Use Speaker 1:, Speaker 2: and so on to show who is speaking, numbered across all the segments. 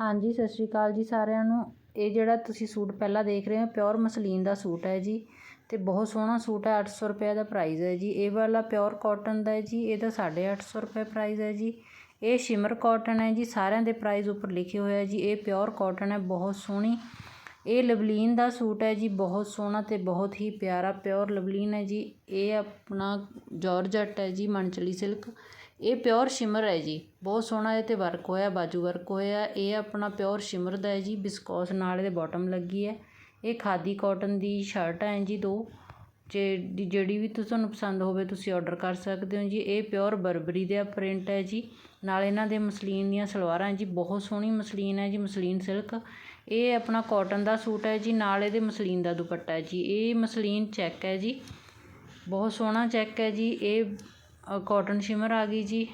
Speaker 1: ਹਾਂਜੀ, ਸਤਿ ਸ਼੍ਰੀ ਅਕਾਲ ਜੀ ਸਾਰਿਆਂ ਨੂੰ। ਇਹ ਜਿਹੜਾ ਤੁਸੀਂ ਸੂਟ ਪਹਿਲਾਂ ਦੇਖ ਰਹੇ ਹੋ ਪਿਓਰ ਮਸਲੀਨ ਦਾ ਸੂਟ ਹੈ ਜੀ ਤੇ ਬਹੁਤ ਸੋਹਣਾ ਸੂਟ ਹੈ 800 ਰੁਪਏ ਦਾ ਪ੍ਰਾਈਸ ਹੈ ਜੀ। ਇਹ ਵਾਲਾ ਪਿਓਰ ਕਾਟਨ ਦਾ ਹੈ ਜੀ ਇਹਦਾ 850 ਰੁਪਏ ਪ੍ਰਾਈਸ ਹੈ ਜੀ। ਇਹ ਸ਼ਿਮਰ ਕਾਟਨ ਹੈ ਜੀ, ਸਾਰਿਆਂ ਦੇ ਪ੍ਰਾਈਸ ਉੱਪਰ ਲਿਖੇ ਹੋਏ ਆ ਜੀ। ਇਹ ਪਿਓਰ ਕਾਟਨ ਹੈ, ਬਹੁਤ ਸੋਹਣੀ। ਇਹ ਲਵਲੀਨ ਦਾ ਸੂਟ ਹੈ ਜੀ, ਬਹੁਤ ਸੋਹਣਾ ਤੇ ਬਹੁਤ ਹੀ ਪਿਆਰਾ ਪਿਓਰ ਲਵਲੀਨ ਹੈ ਜੀ। ਇਹ ਆਪਣਾ ਜਾਰਜਟ ਹੈ ਜੀ ਮਨਚਲੀ ਸਿਲਕ ਇਹ ਪਿਓਰ ਸ਼ਿਮਰ ਹੈ ਜੀ। ਬਹੁਤ ਸੋਹਣਾ ਇਹ ਤੇ ਵਰਕ ਹੋਇਆ, ਬਾਜੂ ਵਰਕ ਹੋਇਆ। ਇਹ ਆਪਣਾ ਪਿਓਰ ਸ਼ਿਮਰ ਦਾ ਹੈ ਜੀ ਬਿਸਕੋਸ ਨਾਲ ਇਹਦੇ ਬੋਟਮ ਲੱਗੀ ਹੈ। ਇਹ ਖਾਦੀ ਕੋਟਨ ਦੀ ਸ਼ਰਟ ਹੈ ਜੀ ਦੋ। ਜੇ ਜਿਹੜੀ ਵੀ ਤੁਹਾਨੂੰ ਪਸੰਦ ਹੋਵੇ ਤੁਸੀਂ ਆਰਡਰ ਕਰ ਸਕਦੇ ਹੋ ਜੀ। ਇਹ ਪਿਓਰ ਬਰਬਰੀ ਦਾ ਪ੍ਰਿੰਟ ਹੈ ਜੀ। ਨਾਲ ਇਹਨਾਂ ਦੇ ਮਸਲੀਨ ਦੀਆਂ ਸਲਵਾਰਾਂ ਜੀ, ਬਹੁਤ ਸੋਹਣੀ ਮਸਲੀਨ ਹੈ ਜੀ, ਮਸਲੀਨ ਸਿਲਕ ਇਹ ਆਪਣਾ ਕਾਟਨ ਦਾ ਸੂਟ ਹੈ ਜੀ, ਨਾਲ ਇਹਦੇ ਮਸਲੀਨ ਦਾ ਦੁਪੱਟਾ ਹੈ ਜੀ। ਇਹ ਮਸਲੀਨ ਚੈੱਕ ਹੈ ਜੀ। ਬਹੁਤ ਸੋਹਣਾ ਚੈੱਕ ਹੈ ਜੀ। ਇਹ ਕੋਟਨ ਸ਼ਿਮਰ ਆ ਗਈ ਜੀ।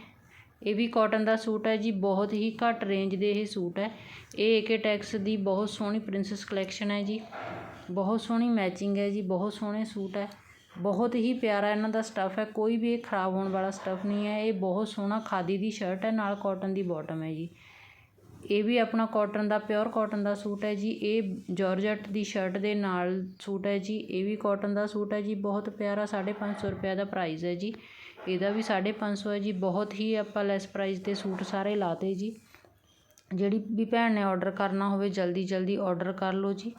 Speaker 1: ਇਹ ਵੀ ਕੋਟਨ ਦਾ ਸੂਟ ਹੈ ਜੀ, ਬਹੁਤ ਹੀ ਘੱਟ ਰੇਂਜ ਦੇ ਇਹ ਸੂਟ ਹੈ। ਇਹ ਏਕੇ ਟੈਕਸ ਦੀ ਬਹੁਤ ਸੋਹਣੀ ਪ੍ਰਿੰਸੈਸ ਕਲੈਕਸ਼ਨ ਹੈ ਜੀ। ਬਹੁਤ ਸੋਹਣੀ ਮੈਚਿੰਗ ਹੈ ਜੀ, ਬਹੁਤ ਸੋਹਣੇ ਸੂਟ ਹੈ। ਬਹੁਤ ਹੀ ਪਿਆਰਾ ਇਹਨਾਂ ਦਾ ਸਟੱਫ ਹੈ। ਕੋਈ ਵੀ ਇਹ ਖਰਾਬ ਹੋਣ ਵਾਲਾ ਸਟੱਫ ਨਹੀਂ ਹੈ। ਇਹ ਬਹੁਤ ਸੋਹਣਾ ਖਾਦੀ ਦੀ ਸ਼ਰਟ ਹੈ, ਨਾਲ ਕੋਟਨ ਦੀ ਬਾਟਮ ਹੈ ਜੀ। ਇਹ ਵੀ ਆਪਣਾ ਕੋਟਨ ਦਾ ਪਿਓਰ ਕੋਟਨ ਦਾ ਸੂਟ ਹੈ ਜੀ। ਇਹ ਜਾਰਜਟ ਦੀ ਸ਼ਰਟ ਦੇ ਨਾਲ ਸੂਟ ਹੈ ਜੀ। ਇਹ ਵੀ ਕੋਟਨ ਦਾ ਸੂਟ ਹੈ ਜੀ। ਬਹੁਤ ਪਿਆਰਾ 550 ਰੁਪਏ ਦਾ ਪ੍ਰਾਈਜ਼ ਹੈ ਜੀ। ਇਹਦਾ ਵੀ 550 ਹੈ ਜੀ। ਬਹੁਤ ਹੀ ਆਪਾਂ ਲੈਸ ਪ੍ਰਾਈਜ਼ ਤੇ ਸੂਟ ਸਾਰੇ ਲਾਤੇ ਜੀ। ਜਿਹੜੀ ਵੀ ਭੈਣ ਨੇ ਆਰਡਰ ਕਰਨਾ ਹੋਵੇ, ਜਲਦੀ ਜਲਦੀ ਆਰਡਰ ਕਰ ਲਓ ਜੀ।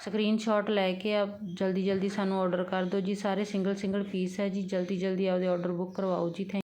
Speaker 1: ਸਕਰੀਨਸ਼ਾਟ ਲੈ ਕੇ ਆਪ ਜਲਦੀ ਜਲਦੀ ਸਾਨੂੰ ਆਰਡਰ ਕਰ ਦਿਓ ਜੀ। ਸਾਰੇ ਸਿੰਗਲ ਸਿੰਗਲ ਪੀਸ ਹੈ ਜੀ। ਜਲਦੀ ਜਲਦੀ ਆਪਦੇ ਆਰਡਰ ਬੁੱਕ ਕਰਵਾਓ ਜੀ। ਥੈਂਕ